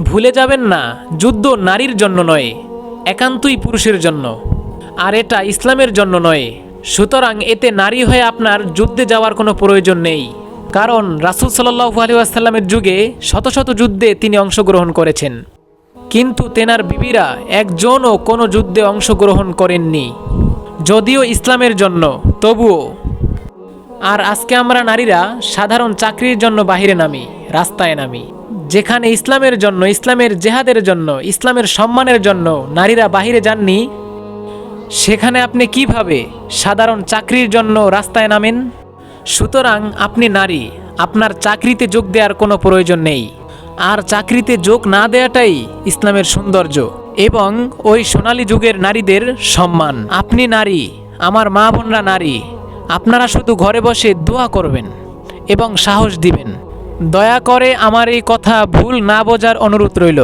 ভুলে যাবেন না, যুদ্ধ নারীর জন্য নয়, একান্তই পুরুষের জন্য। আর এটা ইসলামের জন্য নয়, সুতরাং এতে নারী হয়ে আপনার যুদ্ধে যাওয়ার কোনো প্রয়োজন নেই। কারণ রাসুল সাল্লাহু আলহামের যুগে শত শত যুদ্ধে তিনি অংশগ্রহণ করেছেন। কিন্তু তেনার বিবিরা একজনও কোনো যুদ্ধে অংশগ্রহণ করেননি। যদিও ইসলামের জন্য, তবুও। আর আজকে আমরা নারীরা সাধারণ চাকরির জন্য বাহিরে নামি, রাস্তায় নামি। যেখানে ইসলামের জন্য, ইসলামের জেহাদের জন্য, ইসলামের সম্মানের জন্য নারীরা বাহিরে যাননি, সেখানে আপনি কীভাবে সাধারণ চাকরির জন্য রাস্তায় নামেন? সুতরাং আপনি নারী, আপনার চাকরিতে যোগ দেওয়ার কোনো প্রয়োজন নেই। আর চাকরিতে যোগ না দেওয়াটাই ইসলামের সৌন্দর্য এবং ওই সোনালী যুগের নারীদের সম্মান। আপনি নারী, আমার মা বোনরা নারী, আপনারা শুধু ঘরে বসে দোয়া করবেন এবং সাহস দিবেন। দয়া করে আমার এই কথা ভুল না বোঝার অনুরোধ রইল।